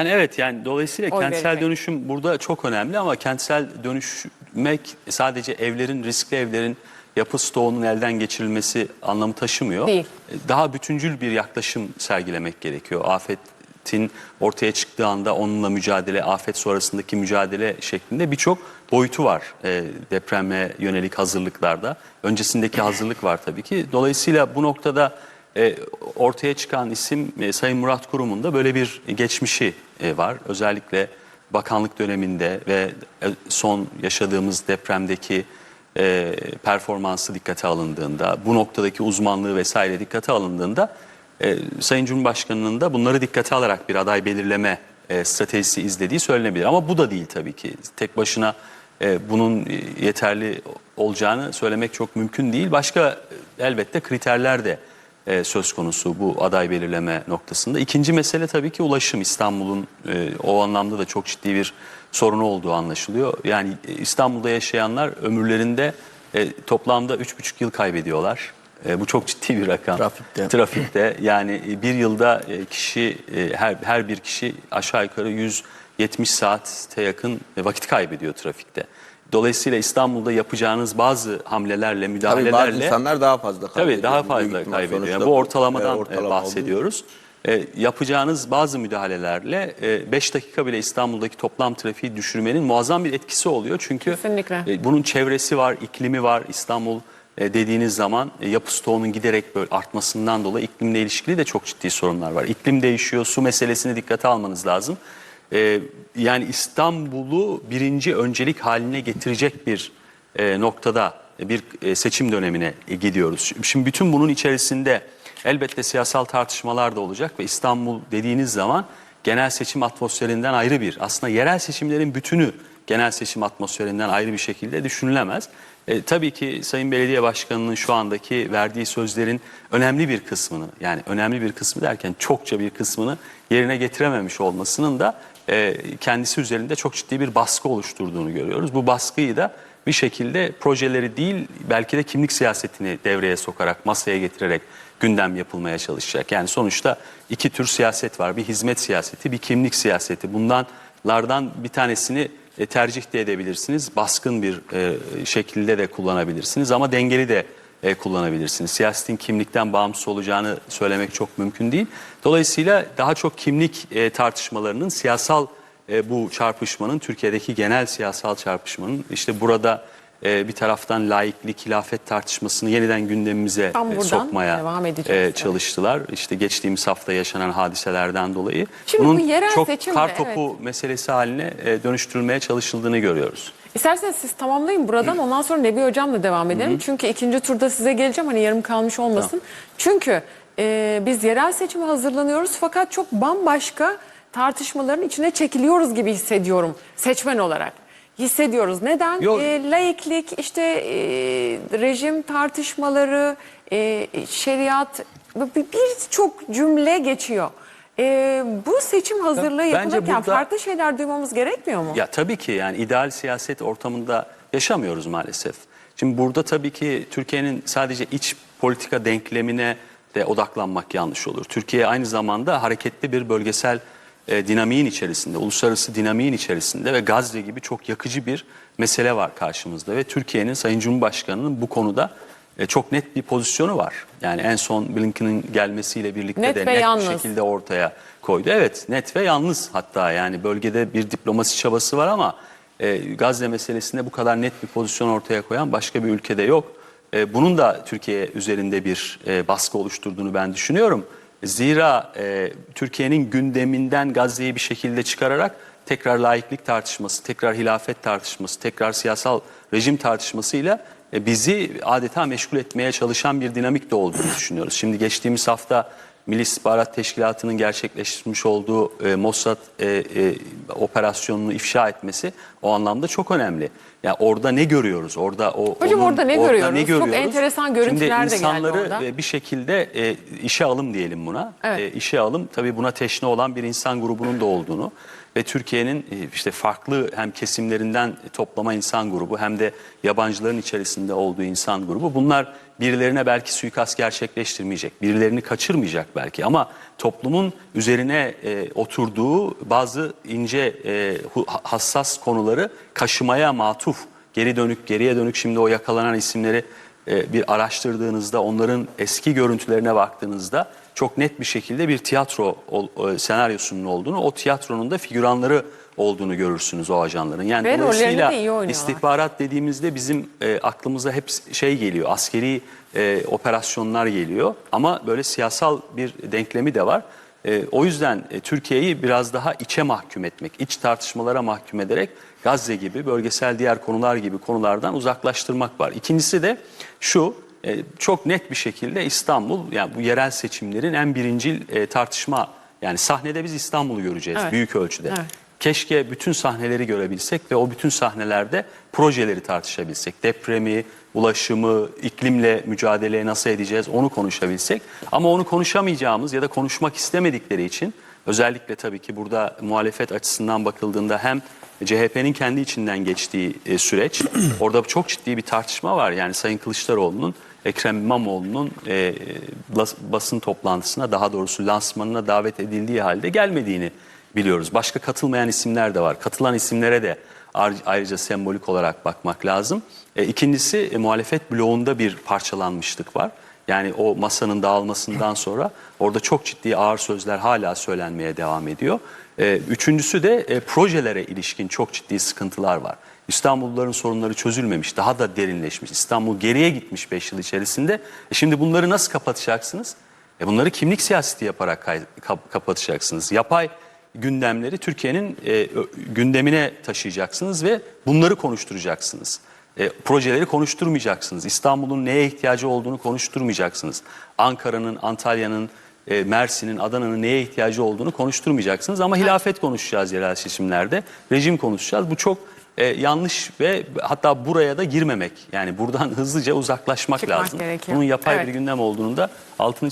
Yani evet yani dolayısıyla Oy kentsel verecek. dönüşüm burada çok önemli ama kentsel dönüşmek sadece evlerin, riskli evlerin yapı stoğunun elden geçirilmesi anlamı taşımıyor. Değil. Daha bütüncül bir yaklaşım sergilemek gerekiyor. Afetin ortaya çıktığı anda onunla mücadele, afet sonrasındaki mücadele şeklinde birçok boyutu var e, depreme yönelik hazırlıklarda. Öncesindeki hazırlık var tabii ki. Dolayısıyla bu noktada e, ortaya çıkan isim e, Sayın Murat Kurum'un da böyle bir geçmişi e, var. Özellikle bakanlık döneminde ve e, son yaşadığımız depremdeki e, performansı dikkate alındığında, bu noktadaki uzmanlığı vesaire dikkate alındığında Sayın Cumhurbaşkanı'nın da bunları dikkate alarak bir aday belirleme e, stratejisi izlediği söylenebilir. Ama bu da değil tabii ki. Tek başına bunun yeterli olacağını söylemek çok mümkün değil. Başka elbette kriterler de e, söz konusu bu aday belirleme noktasında. İkinci mesele tabii ki ulaşım. İstanbul'un e, o anlamda da çok ciddi bir sorunu olduğu anlaşılıyor. Yani e, İstanbul'da yaşayanlar ömürlerinde e, toplamda 3,5 yıl kaybediyorlar. E, bu çok ciddi bir rakam. Trafikte. Trafikte yani e, bir yılda e, kişi e, her her bir kişi aşağı yukarı 170 saate yakın vakit kaybediyor trafikte. Dolayısıyla İstanbul'da yapacağınız bazı hamlelerle, Tabii müdahalelerle bazı insanlar daha fazla kaybediyor. Tabii daha fazla kaybediyor. Yani bu ortalamadan e, e, ortalama bahsediyoruz. E, yapacağınız bazı müdahalelerle 5 dakika bile İstanbul'daki toplam trafiği düşürmenin muazzam bir etkisi oluyor. Çünkü Kesinlikle. e, bunun çevresi var, iklimi var. İstanbul e, dediğiniz zaman e, yapı stoğunun giderek böyle artmasından dolayı iklimle ilişkili de çok ciddi sorunlar var. İklim değişiyor, su meselesini dikkate almanız lazım. E, yani İstanbul'u birinci öncelik haline getirecek bir e, noktada bir e, seçim dönemine gidiyoruz. Şimdi bütün bunun içerisinde elbette siyasal tartışmalar da olacak ve İstanbul dediğiniz zaman genel seçim atmosferinden ayrı bir, aslında yerel seçimlerin bütünü genel seçim atmosferinden ayrı bir şekilde düşünülemez. E, tabii ki Sayın Belediye Başkanı'nın şu andaki verdiği sözlerin önemli bir kısmını, yani önemli bir kısmı derken çokça bir kısmını yerine getirememiş olmasının da e, kendisi üzerinde çok ciddi bir baskı oluşturduğunu görüyoruz. Bu baskıyı da bir şekilde projeleri değil belki de kimlik siyasetini devreye sokarak masaya getirerek gündem yapılmaya çalışacak. Yani sonuçta iki tür siyaset var. Bir hizmet siyaseti, bir kimlik siyaseti. Bunlardan bir tanesini e, tercih de edebilirsiniz. Baskın bir e, şekilde de kullanabilirsiniz ama dengeli de e, kullanabilirsiniz. Siyasetin kimlikten bağımsız olacağını söylemek çok mümkün değil. Dolayısıyla daha çok kimlik e, tartışmalarının siyasal e, bu çarpışmanın Türkiye'deki genel siyasal çarpışmanın işte burada e, bir taraftan laiklik, hilafet tartışmasını yeniden gündemimize e, sokmaya e, çalıştılar. İşte geçtiğimiz hafta yaşanan hadiselerden dolayı. Şimdi bu yerel çok kar topu meselesi haline e, dönüştürülmeye çalışıldığını görüyoruz. İsterseniz siz tamamlayın buradan ondan sonra Nebi Hocam'la devam edelim. Çünkü ikinci turda size geleceğim hani yarım kalmış olmasın. Çünkü e, biz yerel seçime hazırlanıyoruz fakat çok bambaşka tartışmaların içine çekiliyoruz gibi hissediyorum seçmen olarak. Hissediyoruz. Neden? Yok. E, laiklik, işte e, rejim tartışmaları, e, şeriat bir- birçok cümle geçiyor. E, bu seçim hazırlığı Bence yapılırken burada- farklı şeyler duymamız gerekmiyor mu? Ya tabii ki yani ideal siyaset ortamında yaşamıyoruz maalesef. Şimdi burada tabii ki Türkiye'nin sadece iç politika denklemine de odaklanmak yanlış olur. Türkiye aynı zamanda hareketli bir bölgesel e, dinamiğin içerisinde, uluslararası dinamiğin içerisinde ve Gazze gibi çok yakıcı bir mesele var karşımızda ve Türkiye'nin Sayın Cumhurbaşkanı'nın bu konuda e, çok net bir pozisyonu var. Yani en son Blinken'ın gelmesiyle birlikte Net de net yalnız. bir şekilde ortaya koydu. Evet net ve yalnız hatta yani bölgede bir diplomasi çabası var ama e, Gazze meselesinde bu kadar net bir pozisyon ortaya koyan başka bir ülkede yok. E, bunun da Türkiye üzerinde bir e, baskı oluşturduğunu ben düşünüyorum. Zira e, Türkiye'nin gündeminden Gazze'yi bir şekilde çıkararak tekrar laiklik tartışması, tekrar hilafet tartışması, tekrar siyasal rejim tartışmasıyla bizi adeta meşgul etmeye çalışan bir dinamik de olduğunu düşünüyoruz. Şimdi geçtiğimiz hafta Milli İstihbarat Teşkilatı'nın gerçekleştirmiş olduğu e, Mossad e, e, operasyonunu ifşa etmesi o anlamda çok önemli. Yani orada ne görüyoruz? Orada o Hocam orada ne görüyoruz? Çok görüyoruz? enteresan görüntüler Şimdi de geldi insanları orada. e, bir şekilde e, işe alım diyelim buna. Evet. E, işe alım tabii buna teşne olan bir insan grubunun da olduğunu ve Türkiye'nin e, işte farklı hem kesimlerinden toplama insan grubu hem de yabancıların içerisinde olduğu insan grubu bunlar birilerine belki suikast gerçekleştirmeyecek, birilerini kaçırmayacak belki ama toplumun üzerine e, oturduğu bazı ince e, hassas konuları kaşımaya matuf, geri dönük, geriye dönük şimdi o yakalanan isimleri e, bir araştırdığınızda, onların eski görüntülerine baktığınızda çok net bir şekilde bir tiyatro ol- e, senaryosunun olduğunu, o tiyatronun da figüranları olduğunu görürsünüz o ajanların. Yani Ve dolayısıyla de istihbarat dediğimizde bizim e, aklımıza hep şey geliyor, askeri e, operasyonlar geliyor ama böyle siyasal bir denklemi de var. E, o yüzden e, Türkiye'yi biraz daha içe mahkum etmek, iç tartışmalara mahkum ederek Gazze gibi, bölgesel diğer konular gibi konulardan uzaklaştırmak var. İkincisi de şu, e, çok net bir şekilde İstanbul, yani bu yerel seçimlerin en birincil e, tartışma, yani sahnede biz İstanbul'u göreceğiz Evet. büyük ölçüde. Evet. Keşke bütün sahneleri görebilsek ve o bütün sahnelerde projeleri tartışabilsek. Depremi, ulaşımı, iklimle mücadeleye nasıl edeceğiz onu konuşabilsek. Ama onu konuşamayacağımız ya da konuşmak istemedikleri için özellikle tabii ki burada muhalefet açısından bakıldığında hem CHP'nin kendi içinden geçtiği e, süreç, orada çok ciddi bir tartışma var. Yani Sayın Kılıçdaroğlu'nun Ekrem İmamoğlu'nun e, bas- basın toplantısına daha doğrusu lansmanına davet edildiği halde gelmediğini biliyoruz. Başka katılmayan isimler de var. Katılan isimlere de ayrıca sembolik olarak bakmak lazım. E, ikincisi e, muhalefet bloğunda bir parçalanmışlık var. Yani o masanın dağılmasından sonra orada çok ciddi ağır sözler hala söylenmeye devam ediyor. E, üçüncüsü de e, projelere ilişkin çok ciddi sıkıntılar var. İstanbulluların sorunları çözülmemiş, daha da derinleşmiş. İstanbul geriye gitmiş 5 yıl içerisinde. E şimdi bunları nasıl kapatacaksınız? E bunları kimlik siyaseti yaparak kapatacaksınız. Yapay gündemleri Türkiye'nin e, gündemine taşıyacaksınız ve bunları konuşturacaksınız. E, projeleri konuşturmayacaksınız. İstanbul'un neye ihtiyacı olduğunu konuşturmayacaksınız. Ankara'nın, Antalya'nın, e, Mersin'in, Adana'nın neye ihtiyacı olduğunu konuşturmayacaksınız. Ama hilafet konuşacağız yerel seçimlerde. Rejim konuşacağız. Bu çok e, yanlış ve hatta buraya da girmemek. Yani buradan hızlıca uzaklaşmak Çıkmak lazım. gerekiyor. Bunun yapay Evet. bir gündem olduğunu da altını